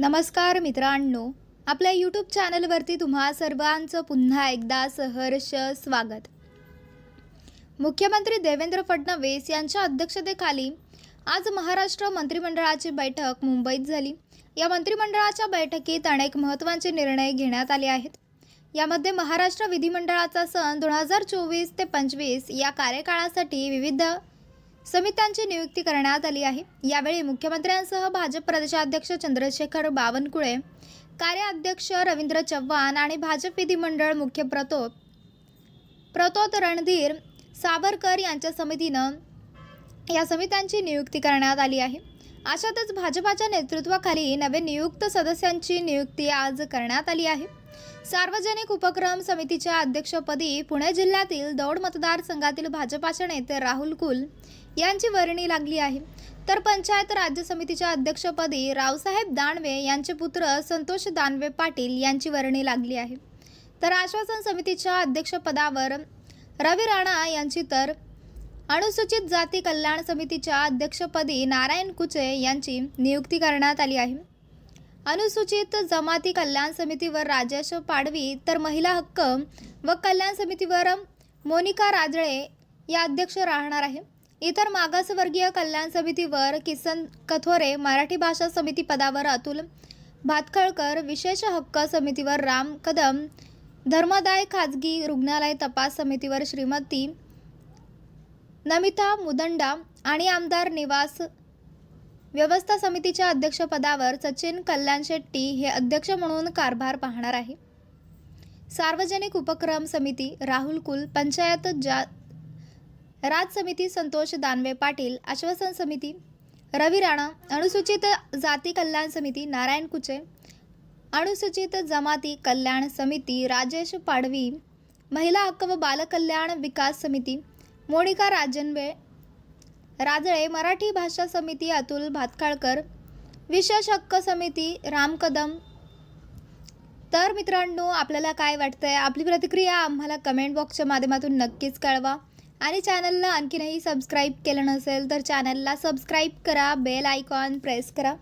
नमस्कार मित्रांनो आपल्या यूट्यूब चॅनलवरती तुम्हा सर्वांचं पुन्हा एकदा सहर्ष स्वागत. मुख्यमंत्री देवेंद्र फडणवीस यांच्या अध्यक्षतेखाली आज महाराष्ट्र मंत्रिमंडळाची बैठक मुंबईत झाली. या मंत्रिमंडळाच्या बैठकीत अनेक महत्त्वाचे निर्णय घेण्यात आले आहेत. यामध्ये महाराष्ट्र विधिमंडळाचा सण दोन हजार चोवीस ते पंचवीस या कार्यकाळासाठी विविध समित्यांची नियुक्ती करण्यात आली आहे. यावेळी मुख्यमंत्र्यांसह भाजप प्रदेशाध्यक्ष चंद्रशेखर बावनकुळे कार्याध्यक्ष रवींद्र चव्हाण आणि भाजप विधिमंडळ मुख्य प्रतो प्रतोत रणधीर सावरकर यांच्या समितीनं या समित्यांची नियुक्ती करण्यात आली आहे. अशातच भाजपाच्या नेतृत्वाखाली नवे नियुक्त सदस्यांची नियुक्ती आज करण्यात आली आहे. सार्वजनिक उपक्रम समितीच्या अध्यक्षपदी पुणे जिल्ह्यातील दौड मतदारसंघातील भाजपाचे नेते राहुल कुल यांची वर्णी लागली आहे. तर पंचायत राज्य समितीच्या अध्यक्षपदी रावसाहेब दानवे यांचे पुत्र संतोष दानवे पाटील यांची वर्णी लागली आहे. तर आश्वासन समितीच्या अध्यक्षपदावर रवी राणा यांची तर अनुसूचित जाती कल्याण समितीच्या अध्यक्षपदी नारायण कुचे यांची नियुक्ती करण्यात आली आहे. अनुसूचित जमाती कल्याण समितीवर राजेश पाडवी तर महिला हक्क व कल्याण समितीवर मोनिका राजळे या अध्यक्ष राहणार आहे. इतर मागासवर्गीय कल्याण समितीवर किसन कथोरे मराठी भाषा समिती पदावर अतुल भातखळकर विशेष हक्क समितीवर राम कदम धर्मदाय खाजगी रुग्णालय तपास समितीवर श्रीमती नमिता मुदंडा आणि आमदार निवास व्यवस्था समितीच्या अध्यक्षपदावर सचिन कल्याण शेट्टी हे अध्यक्ष म्हणून कारभार पाहणार आहे. सार्वजनिक उपक्रम समिती राहुल कुल पंचायत जा राज समिती संतोष दानवे पाटील आश्वासन समिती रवी राणा अनुसूचित जाती कल्याण समिती नारायण कुचे अनुसूचित जमाती कल्याण समिती राजेश पाडवी महिला हक्क व बालकल्याण विकास समिती मोनिका राजनवे राजळे मराठी भाषा समिती अतुल भातखाळकर विशेष हक्क समिती राम कदम. तर मित्रांनो आपल्याला काय वाटतं आहे आपली प्रतिक्रिया आम्हाला कमेंट बॉक्सच्या माध्यमातून नक्कीच कळवा. आणि चॅनलला आणखीनही सबस्क्राईब केलं नसेल तर चॅनलला सबस्क्राईब करा बेल आयकॉन प्रेस करा.